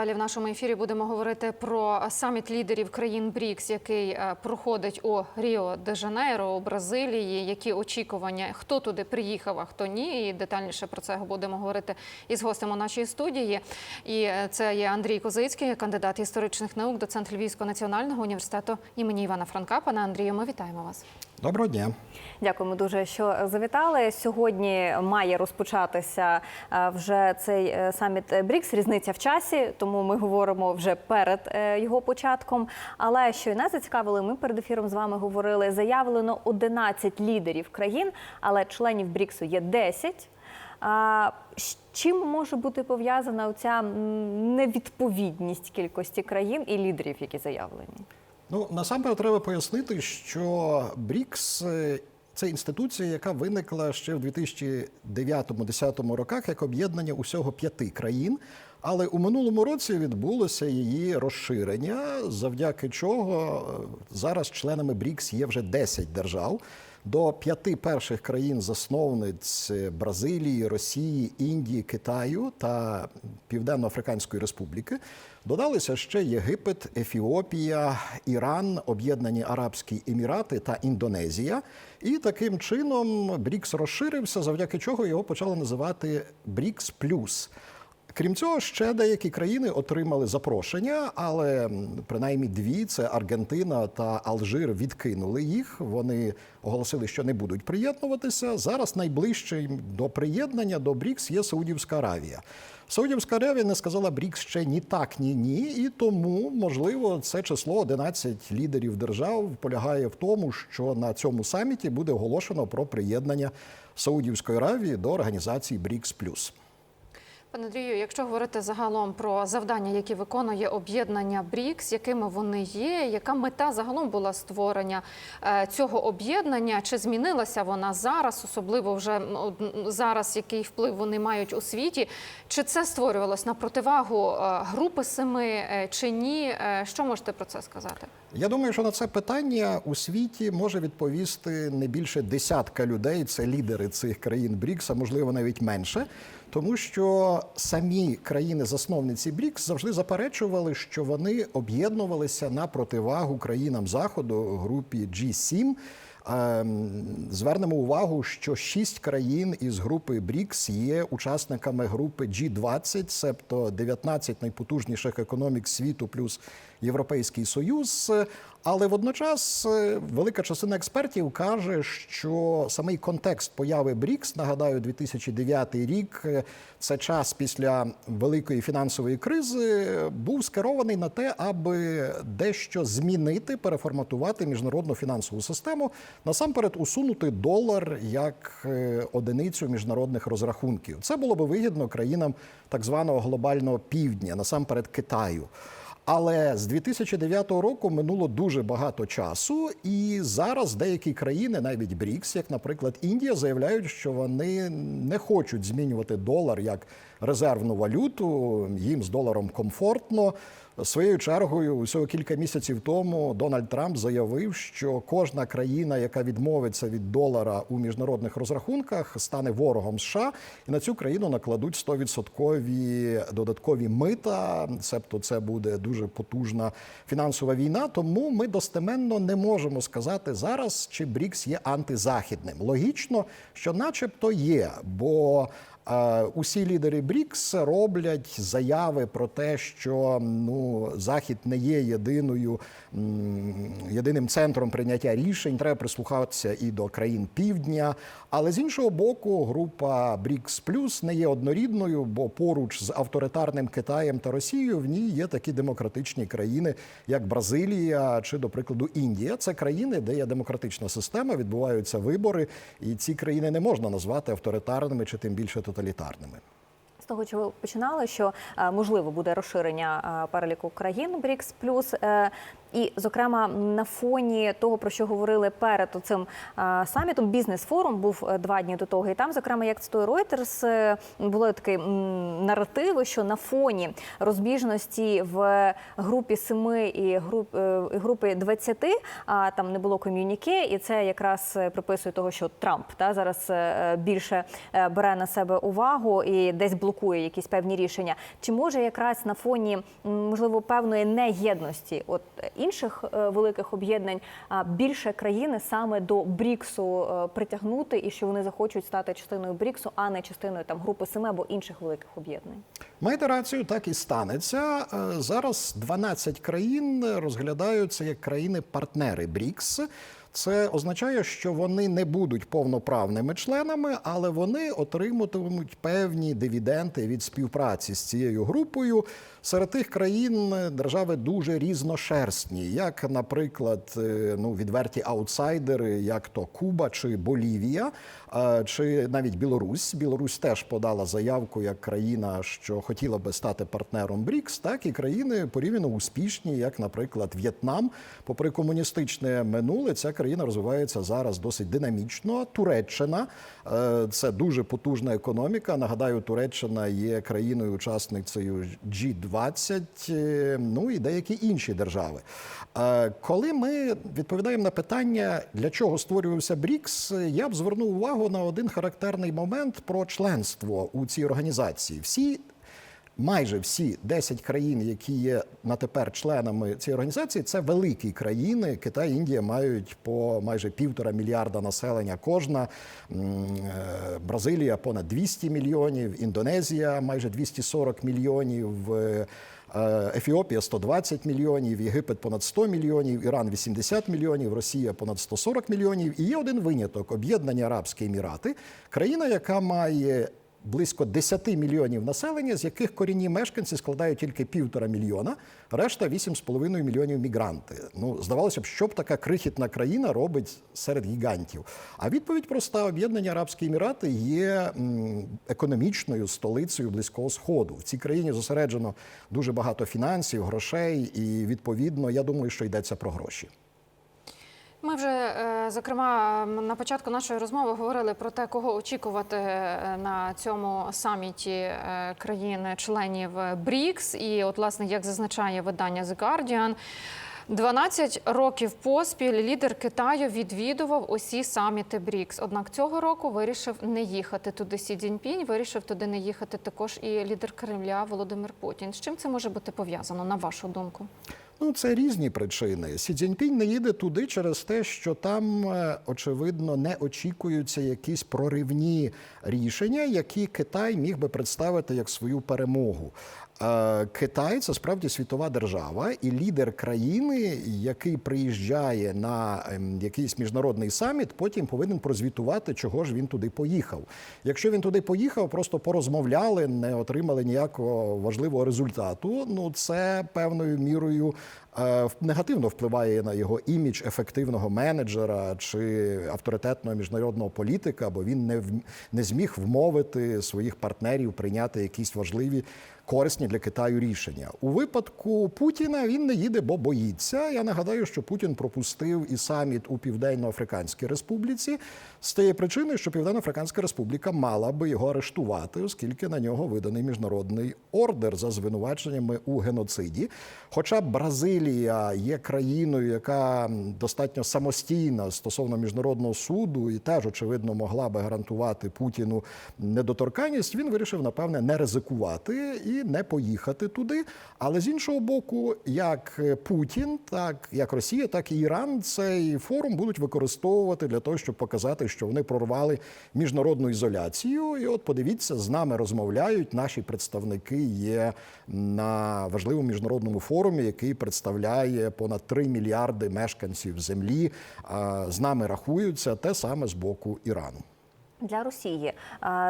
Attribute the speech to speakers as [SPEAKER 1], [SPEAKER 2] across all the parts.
[SPEAKER 1] далі в нашому ефірі будемо говорити про саміт лідерів країн БРІКС, який е, проходить у Ріо де Жанейро у Бразилії. Які очікування, хто туди приїхав, а хто ні. І детальніше про це будемо говорити із гостем у нашій студії. І е, це є Андрій Козицький, кандидат історичних наук, доцент Львівського національного університету імені Івана Франка. Пане Андрію, ми вітаємо вас.
[SPEAKER 2] Доброго дня.
[SPEAKER 3] Дякуємо дуже, що завітали. Сьогодні має розпочатися е, вже цей е, саміт БРІКС. Різниця в часі, тому ми говоримо вже перед е, його початком. Але що і нас зацікавили, ми перед ефіром з вами говорили. Заявлено 11 лідерів країн, але членів БРІКСу є 10. А з чим може бути пов'язана ця невідповідність кількості країн і лідерів, які заявлені?
[SPEAKER 2] Ну насамперед треба пояснити, що БРІКС е, це інституція, яка виникла ще в 2009-2010 роках як об'єднання усього п'яти країн. Але у минулому році відбулося її розширення, завдяки чого е, зараз членами БРІКС є вже 10 держав. До п'яти перших країн-засновниць Бразилії, Росії, Індії, Китаю та Південно-Африканської Республіки додалися ще Єгипет, Ефіопія, Іран, Об'єднані Арабські Емірати та Індонезія. І таким чином БРІКС розширився, завдяки чого його почали називати БРІКС Плюс. Крім цього, ще деякі країни отримали запрошення, але принаймні дві це Аргентина та Алжир відкинули їх. Вони оголосили, що не будуть приєднуватися. Зараз найближчим до приєднання до БРІКС є Саудівська Аравія. Саудівська Аравія не сказала БРІКС ще ні так, ні ні. І тому, можливо, це число 11 лідерів держав полягає в тому, що на цьому саміті буде оголошено про приєднання Саудівської Аравії до організації БРІКС Плюс.
[SPEAKER 1] Пане Андрію, якщо говорити загалом про завдання, які виконує об'єднання БРІКС, якими вони є, яка мета загалом була створення е, цього об'єднання? Чи змінилася вона зараз, особливо вже зараз, який вплив вони мають у світі? Чи це створювалось на противагу е, групи семи е, чи ні? Що можете про це сказати?
[SPEAKER 2] Я думаю, що на це питання у світі може відповісти не більше десятка людей. Це лідери цих країн БРІКС, а можливо навіть менше. Тому що самі країни-засновниці БРІКС завжди заперечували, що вони об'єднувалися на противагу країнам Заходу групі G7. Ем, Звернемо увагу, що шість країн із групи БРІКС є учасниками групи G20, себто 19 найпотужніших економік світу плюс Європейський Союз. Але водночас е, велика частина експертів каже, що самий контекст появи БРІКС, нагадаю, 2009 рік е, це час після великої фінансової кризи, був скерований на те, аби дещо змінити, переформатувати міжнародну фінансову систему, насамперед усунути долар як е, одиницю міжнародних розрахунків. Це було би вигідно країнам так званого глобального півдня, насамперед Китаю. Але з 2009 року минуло дуже багато часу, і зараз деякі країни, навіть БРІКС, як, наприклад, Індія, заявляють, що вони не хочуть змінювати долар як резервну валюту. Їм з доларом комфортно. Своєю чергою, усього кілька місяців тому Дональд Трамп заявив, що кожна країна, яка відмовиться від долара у міжнародних розрахунках, стане ворогом США, і на цю країну накладуть 100% додаткові мита. Себто це буде дуже потужна фінансова війна. Тому ми достеменно не можемо сказати зараз, чи БРІКС є антизахідним. Логічно, що, начебто, є, бо Усі лідери БРІКС роблять заяви про те, що ну захід не є єдиною єдиним центром прийняття рішень. Треба прислухатися і до країн півдня. Але з іншого боку, група БРІКС Плюс не є однорідною, бо поруч з авторитарним Китаєм та Росією в ній є такі демократичні країни, як Бразилія чи, до прикладу, Індія. Це країни, де є демократична система, відбуваються вибори, і ці країни не можна назвати авторитарними чи тим більше тоталітарними.
[SPEAKER 3] З того, що ви починали, що е, можливо буде розширення е, переліку країн БРІКС плюс. І, зокрема, на фоні того, про що говорили перед цим самітом, бізнес-форум був е, два дні до того. І там, зокрема, як цитує Reuters, е, були такі наративи, що на фоні розбіжності в групі семи і груп, е, групи 20, а там не було ком'юніке, і це якраз приписує того, що Трамп та зараз більше бере на себе увагу і десь блокує якісь певні рішення. Чи може якраз на фоні можливо певної неєдності от інших е, великих об'єднань більше країни саме до Бріксу е, притягнути, і що вони захочуть стати частиною Бріксу, а не частиною там групи семи або інших великих об'єднань?
[SPEAKER 2] Маєте рацію, так і станеться. Е, Зараз 12 країн розглядаються як країни-партнери БРІКС. Це означає, що вони не будуть повноправними членами, але вони отримуватимуть певні дивіденди від співпраці з цією групою. Серед тих країн е, держави дуже різношерстні, як, наприклад, е, ну відверті аутсайдери, як то Куба чи Болівія, е, чи навіть Білорусь. Білорусь теж подала заявку як країна, що хотіла би стати партнером БРІКС, так і країни порівняно успішні, як, наприклад, В'єтнам. Попри комуністичне минуле, ця країна розвивається зараз досить динамічно. Туреччина це дуже потужна економіка. Нагадаю, Туреччина є країною-учасницею G20, е, ну і деякі інші держави. Е, Коли ми відповідаємо на питання, для чого створювався БРІКС, я б звернув увагу на один характерний момент про членство у цій організації. Всі майже всі 10 країн, які є на тепер членами цієї організації, це великі країни. Китай, Індія мають по майже півтора мільярда населення кожна. Е, Бразилія понад 200 мільйонів, Індонезія майже 240 мільйонів. е, е, Ефіопія 120 мільйонів, Єгипет понад 100 мільйонів, Іран 80 мільйонів, Росія понад 140 мільйонів. І є один виняток об'єднані Арабські Емірати, країна, яка має близько 10 мільйонів населення, з яких корінні мешканці складають тільки півтора мільйона, решта 8,5 мільйонів мігранти. Ну, здавалося б, що б така крихітна країна робить серед гігантів. А відповідь проста: Об'єднані Арабські Емірати є економічною столицею Близького Сходу. В цій країні зосереджено дуже багато фінансів, грошей, і відповідно, я думаю, що йдеться про гроші.
[SPEAKER 1] Ми вже е, зокрема на початку нашої розмови говорили про те, кого очікувати е, на цьому саміті е, країн-членів БРІКС. І, от, власне, як зазначає видання The Guardian, 12 років поспіль лідер Китаю відвідував усі саміти БРІКС. Однак цього року вирішив не їхати туди. Сі Цзіньпінь, вирішив туди не їхати також і лідер Кремля Володимир Путін. З чим це може бути пов'язано, на вашу думку?
[SPEAKER 2] Ну, це різні причини. Сі Цзіньпінь не їде туди через те, що там, е, очевидно, не очікуються якісь проривні рішення, які Китай міг би представити як свою перемогу. Е, Китай це справді світова держава, і лідер країни, який приїжджає на ем, якийсь міжнародний саміт, потім повинен прозвітувати, чого ж він туди поїхав. Якщо він туди поїхав, просто порозмовляли, не отримали ніякого важливого результату. Ну це певною мірою негативно впливає на його імідж ефективного менеджера чи авторитетного міжнародного політика, бо він не не зміг вмовити своїх партнерів прийняти якісь важливі. Корисні для Китаю рішення у випадку Путіна він не їде, бо боїться. Я нагадаю, що Путін пропустив і саміт у Південно-Африканській Республіці з тієї причини, що Південно-Африканська Республіка мала би його арештувати, оскільки на нього виданий міжнародний ордер за звинуваченнями у геноциді. Хоча Бразилія є країною, яка достатньо самостійна стосовно міжнародного суду, і теж очевидно могла би гарантувати Путіну недоторканність, він вирішив напевне не ризикувати і не поїхати туди. Але з іншого боку, як Путін, так як Росія, так і Іран цей форум будуть використовувати для того, щоб показати, що вони прорвали міжнародну ізоляцію. І от подивіться, з нами розмовляють. Наші представники є на важливому міжнародному форумі, який представляє понад 3 мільярди мешканців землі. З нами рахуються те саме з боку Ірану.
[SPEAKER 3] Для Росії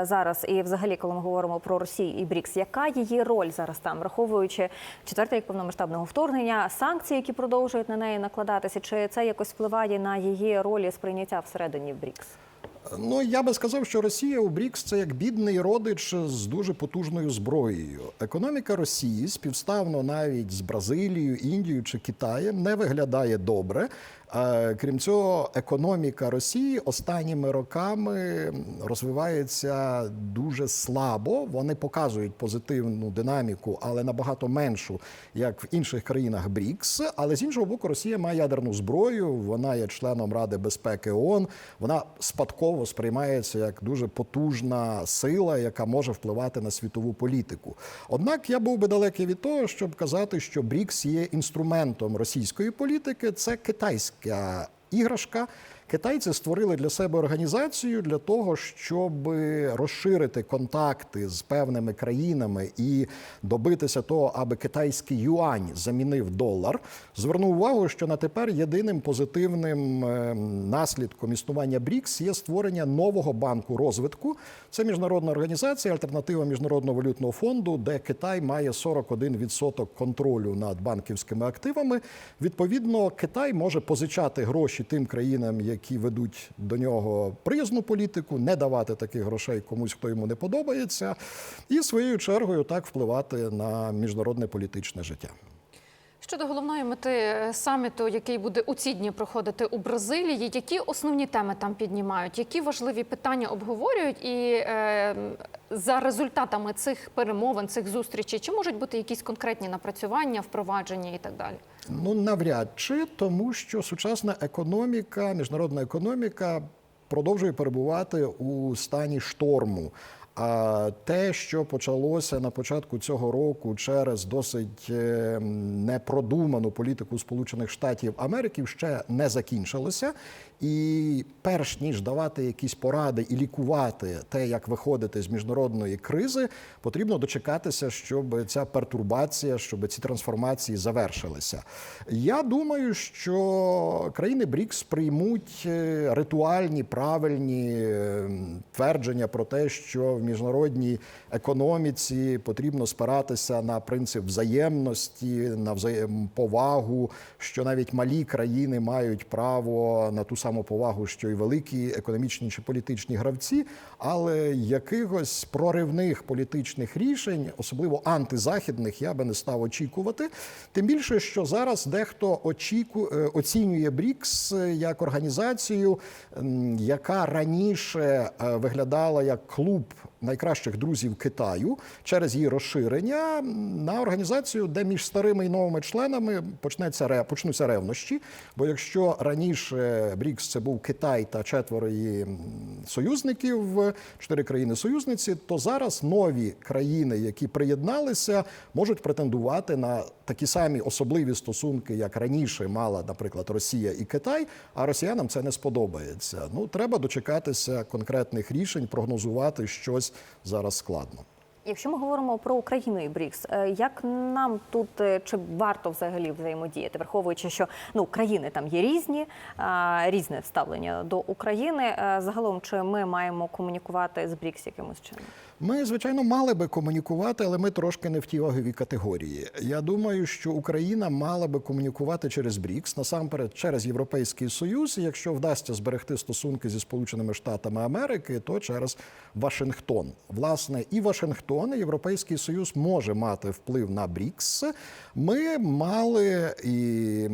[SPEAKER 3] зараз, і взагалі, коли ми говоримо про Росію і БРІКС, яка її роль зараз там, враховуючи четвертий рік повномасштабного вторгнення, санкції, які продовжують на неї накладатися, чи це якось впливає на її роль і сприйняття всередині БРІКС?
[SPEAKER 2] Ну я би сказав, що Росія у БРІКС це як бідний родич з дуже потужною зброєю. Економіка Росії співставно навіть з Бразилією, Індією чи Китаєм не виглядає добре. Крім цього, економіка Росії останніми роками розвивається дуже слабо. Вони показують позитивну динаміку, але набагато меншу, як в інших країнах БРІКС. Але з іншого боку, Росія має ядерну зброю. Вона є членом Ради безпеки ООН, Вона спадково сприймається як дуже потужна сила, яка може впливати на світову політику. Однак я був би далекий від того, щоб казати, що БРІКС є інструментом російської політики. Це китайська іграшка. Китайці створили для себе організацію для того, щоб розширити контакти з певними країнами і добитися того, аби китайський юань замінив долар. Звернув увагу, що на тепер єдиним позитивним е, наслідком існування БРІКС є створення нового банку розвитку. Це міжнародна організація, альтернатива міжнародного валютного фонду, де Китай має 41% контролю над банківськими активами. Відповідно, Китай може позичати гроші тим країнам, які ведуть до нього приязну політику, не давати таких грошей комусь, хто йому не подобається, і своєю чергою так впливати на міжнародне політичне життя.
[SPEAKER 1] Щодо головної мети е, саміту, який буде у ці дні проходити у Бразилії, які основні теми там піднімають, які важливі питання обговорюють, і е, за результатами цих перемовин, цих зустрічей, чи можуть бути якісь конкретні напрацювання, впровадження і так далі?
[SPEAKER 2] Ну навряд чи тому, що сучасна економіка, міжнародна економіка продовжує перебувати у стані шторму. А те, що почалося на початку цього року через досить е, непродуману політику Сполучених Штатів Америки, ще не закінчилося. І перш ніж давати якісь поради і лікувати те, як виходити з міжнародної кризи, потрібно дочекатися, щоб ця пертурбація, щоб ці трансформації завершилися. Я думаю, що країни БРІКС приймуть е, ритуальні правильні е, твердження про те, що в міжнародній економіці потрібно спиратися на принцип взаємності, на взаємповагу, що навіть малі країни мають право на ту саму повагу, що й великі економічні чи політичні гравці, але якихось проривних політичних рішень, особливо антизахідних, я би не став очікувати. Тим більше, що зараз дехто очіку... е, оцінює БРІКС як організацію, яка раніше е, виглядала як клуб найкращих друзів Китаю через її розширення на організацію, де між старими і новими членами почнеться почнуться ревнощі. Бо якщо раніше БРІКС це був Китай та четверо її союзників, чотири країни-союзниці, то зараз нові країни, які приєдналися, можуть претендувати на такі самі особливі стосунки, як раніше мала, наприклад, Росія і Китай. А росіянам це не сподобається. Ну треба дочекатися конкретних рішень, прогнозувати щось зараз складно.
[SPEAKER 3] Якщо ми говоримо про Україну і БРІКС, е, як нам тут е, чи варто взагалі взаємодіяти, враховуючи, що ну країни там є різні, різне ставлення до України. Е, Загалом, чи ми маємо комунікувати з БРІКС якимось чином?
[SPEAKER 2] Ми, звичайно, мали би комунікувати, але ми трошки не в тій ваговій категорії. Я думаю, що Україна мала би комунікувати через БРІКС, насамперед через Європейський Союз. І якщо вдасться зберегти стосунки зі Сполученими Штатами Америки, то через Вашингтон. Власне, і Вашингтон, і Європейський Союз може мати вплив на БРІКС. Ми мали і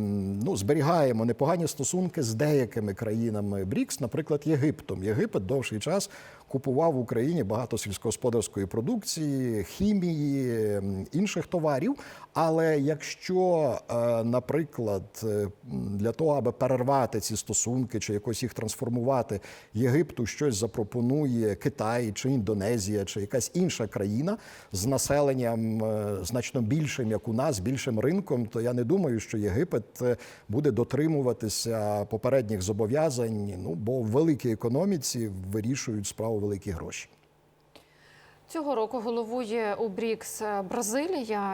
[SPEAKER 2] ну, зберігаємо непогані стосунки з деякими країнами БРІКС, наприклад, Єгиптом. Єгипет довший час купував в Україні багато сільськогосподарської продукції, хімії, інших товарів. Але якщо, е, наприклад, е, для того, аби перервати ці стосунки чи якось їх трансформувати, Єгипту щось запропонує Китай чи Індонезія, чи якась інша країна з населенням е, значно більшим, як у нас, більшим ринком, то я не думаю, що Єгипет буде дотримуватися попередніх зобов'язань. Ну бо в великій економіці вирішують справу великі гроші.
[SPEAKER 1] Цього року головує у БРІКС е.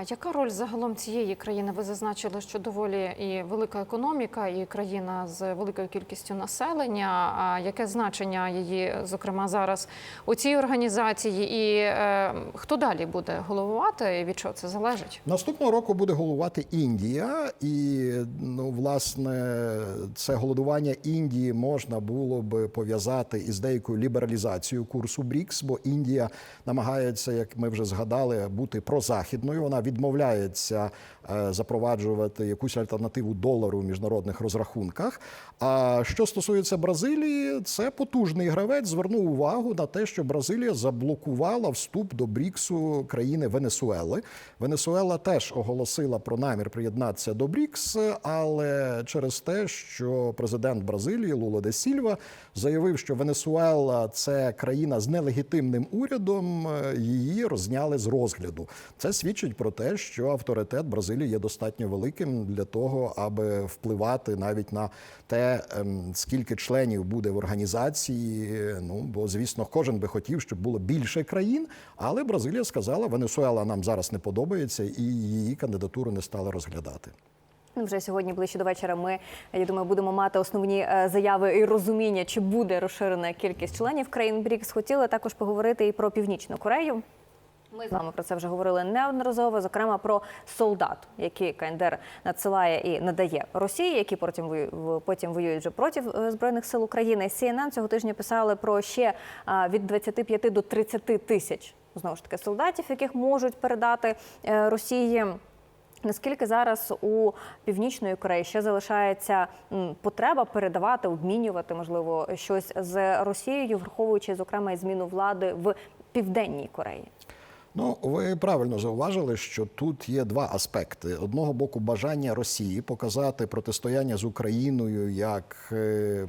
[SPEAKER 1] Яка роль загалом цієї країни? Ви зазначили, що доволі і велика економіка, і країна з великою кількістю населення. А яке значення її, зокрема, зараз у цій організації? І е, хто далі буде головувати? І від чого це залежить?
[SPEAKER 2] Наступного року буде головувати Індія, і ну власне це голодування Індії можна було би пов'язати із деякою лібералізацією курсу БРІКС, бо Індія намагається намагається, як ми вже згадали, бути прозахідною. Вона відмовляється е, запроваджувати якусь альтернативу долару в міжнародних розрахунках. А що стосується Бразилії, це потужний гравець звернув увагу на те, що Бразилія заблокувала вступ до Бріксу країни Венесуели. Венесуела теж оголосила про намір приєднатися до Брікс, але через те, що президент Бразилії Лула де Сільва заявив, що Венесуела це країна з нелегітимним урядом, її розняли з розгляду. Це свідчить про те, що авторитет Бразилії є достатньо великим для того, аби впливати навіть на те, ем, скільки членів буде в організації. Ну бо звісно, кожен би хотів, щоб було більше країн. Але Бразилія сказала, Венесуела нам зараз не подобається, і її кандидатуру не стали розглядати.
[SPEAKER 3] Ну, Вже сьогодні ближче до вечора ми, я думаю, будемо мати основні е, заяви і розуміння, чи буде розширена кількість членів країн БРІКС. Хотіли також поговорити і про Північну Корею. Ми з вами про це вже говорили неодноразово, зокрема про солдат, які КНДР надсилає і надає Росії, які потім потім воюють вже проти е, збройних сил України. CNN цього тижня писали про ще від 25 до 30 тисяч знову ж таки солдатів, яких можуть передати е, Росії. Наскільки зараз у північної Кореї ще залишається потреба передавати, обмінювати можливо щось з Росією, враховуючи зокрема і зміну влади в південній Кореї?
[SPEAKER 2] Ну, ви правильно зауважили, що тут є два аспекти: одного боку, бажання Росії показати протистояння з Україною як е,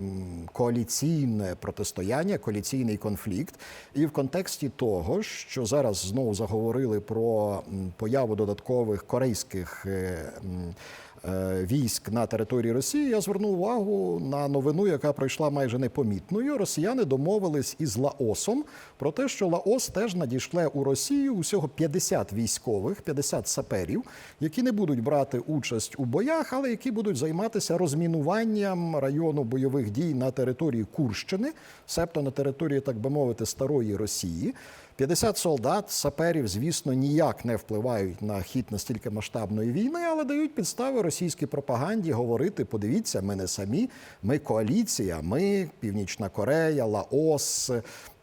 [SPEAKER 2] коаліційне протистояння, коаліційний конфлікт, і в контексті того, що зараз знову заговорили про появу додаткових корейських. Е, Військ на території Росії я звернув увагу на новину, яка пройшла майже непомітною. Росіяни домовились із Лаосом про те, що Лаос теж надійшле у Росію усього 50 військових, 50 саперів, які не будуть брати участь у боях, але які будуть займатися розмінуванням району бойових дій на території Курщини, себто на території, так би мовити, старої Росії. 50 солдат, саперів, звісно, ніяк не впливають на хід настільки масштабної війни, але дають підстави російській пропаганді говорити: подивіться, ми не самі, ми коаліція, ми Північна Корея, Лаос.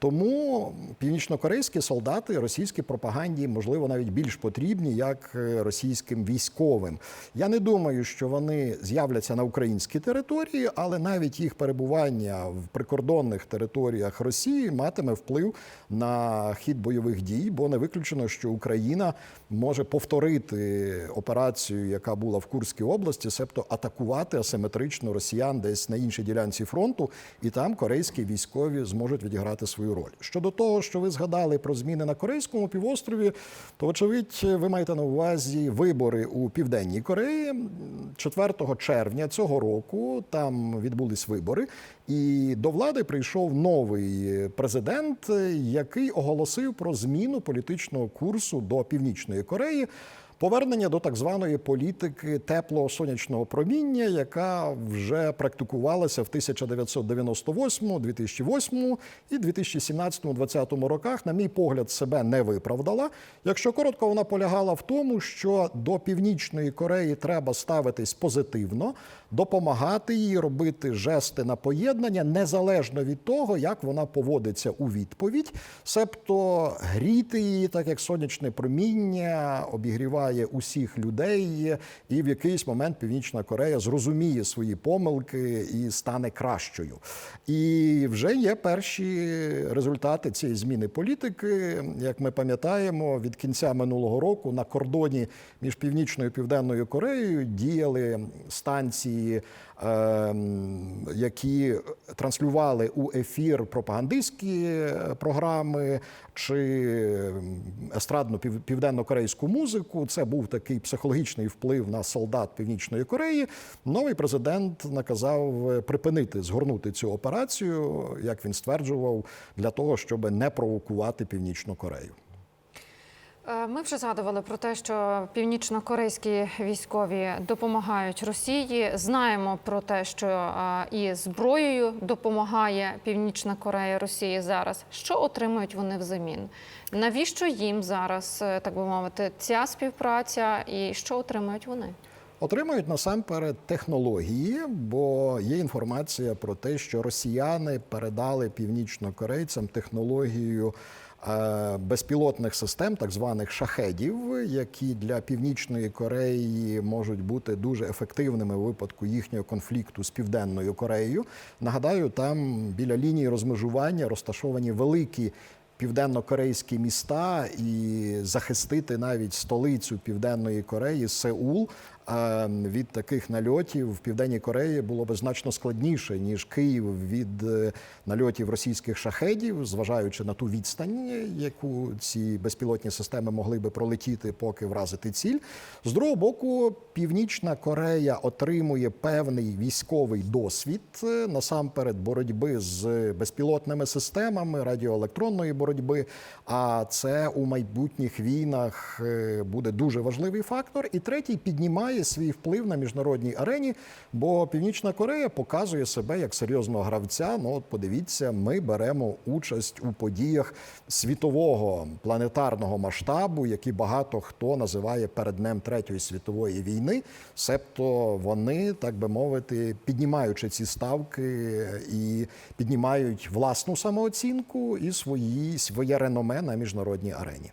[SPEAKER 2] Тому північнокорейські солдати російській пропаганді, можливо, навіть більш потрібні, як е, російським військовим. Я не думаю, що вони з'являться на українській території, але навіть їх перебування в прикордонних територіях Росії матиме вплив на хід бойових дій, бо не виключено, що Україна може повторити операцію, яка була в Курській області, себто атакувати асиметрично росіян десь на іншій ділянці фронту, і там корейські військові зможуть відіграти свою роль. Щодо того, що ви згадали про зміни на Корейському півострові, то вочевидь ви маєте на увазі вибори у південній Кореї 4 червня цього року. Там відбулись вибори, і до влади прийшов новий президент, який оголосив про зміну політичного курсу до північної Кореї. Повернення до так званої політики теплого сонячного проміння, яка вже практикувалася в 1998, 2008 і 2017-2020 роках, на мій погляд, себе не виправдала. Якщо коротко, вона полягала в тому, що до північної Кореї треба ставитись позитивно, допомагати їй робити жести на поєднання незалежно від того, як вона поводиться у відповідь, себто гріти її, так як сонячне проміння обігріває усіх людей, і в якийсь момент Північна Корея зрозуміє свої помилки і стане кращою. І вже є перші результати цієї зміни політики. Як ми пам'ятаємо, від кінця минулого року на кордоні між північною і південною Кореєю діяли станції. ем, Які транслювали у ефір пропагандистські програми чи естрадну південно-корейську музику, це був такий психологічний вплив на солдат Північної Кореї. Новий президент наказав е, припинити згорнути цю операцію, як він стверджував, для того, щоб не провокувати Північну Корею.
[SPEAKER 1] Е, Ми вже згадували про те, що північно-корейські військові допомагають Росії. Знаємо про те, що е, і зброєю допомагає Північна Корея Росії зараз. Що отримують вони взамін? Навіщо їм зараз, е, так би мовити, ця співпраця, і що отримують вони?
[SPEAKER 2] Отримують насамперед технології, бо є інформація про те, що росіяни передали північнокорейцям технологію безпілотних систем, так званих шахедів, які для Північної Кореї можуть бути дуже ефективними у випадку їхнього конфлікту з Південною Кореєю. Нагадаю, там біля лінії розмежування розташовані великі південно-корейські міста і захистити навіть столицю Південної Кореї Сеул е, від таких нальотів в Південній Кореї було би значно складніше ніж Київ від е, нальотів російських шахедів, зважаючи на ту відстань, яку ці безпілотні системи могли би пролетіти, поки вразити ціль. З другого боку, Північна Корея отримує певний військовий досвід е, насамперед боротьби з безпілотними системами радіоелектронної боротьби. А це у майбутніх війнах е, буде дуже важливий фактор. І третій піднімає свій вплив на міжнародній арені, бо Північна Корея показує себе як серйозного гравця. Ну от подивіться, ми беремо участь у подіях світового планетарного масштабу, які багато хто називає перед днем Третьої світової війни. Себто вони, так би мовити, піднімаючи ці ставки і піднімають власну самооцінку і свої своє реноме на міжнародній арені.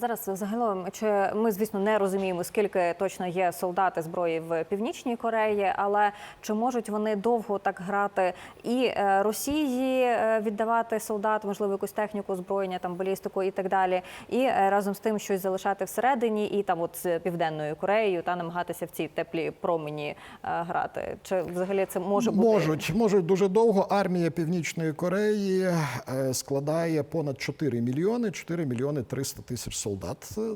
[SPEAKER 3] Зараз загалом, чи ми, звісно, не розуміємо, скільки точно є солдати зброї в північній Кореї, але чи можуть вони довго так грати і е, Росії е, віддавати солдат, можливо, якусь техніку, озброєння, там балістику і так далі, і е, разом з тим щось залишати всередині, і там, от з південною Кореєю, та намагатися в цій теплі промені грати? Чи взагалі це може бути
[SPEAKER 2] Можуть, можуть дуже довго. Армія Північної Кореї складає понад 4 мільйони, 4 мільйони 300 тисяч солдат.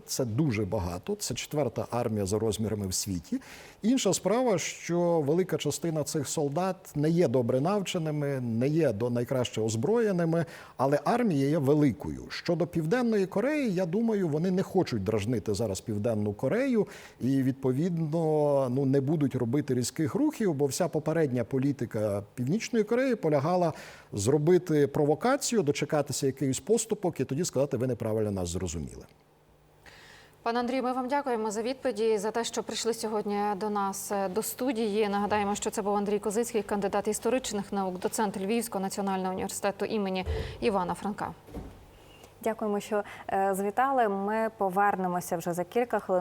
[SPEAKER 2] Це дуже багато. Це четверта армія за розмірами в світі. Інша справа, що велика частина цих солдат не є добре навченими, не є до найкраще озброєними, але армія є великою. Щодо Південної Кореї, я думаю, вони не хочуть дражнити зараз Південну Корею і відповідно ну не будуть робити різких рухів, бо вся попередня політика Північної Кореї полягала зробити провокацію, дочекатися якихось поступок і тоді сказати, ви неправильно нас зрозуміли.
[SPEAKER 1] Пане Андрію, ми вам дякуємо за відповіді за те, що прийшли сьогодні до нас е, до студії. Нагадаємо, що це був Андрій Козицький, кандидат історичних наук, доцент Львівського національного університету імені Івана Франка.
[SPEAKER 3] Дякуємо, що е, завітали. Ми повернемося вже за кілька хвилин.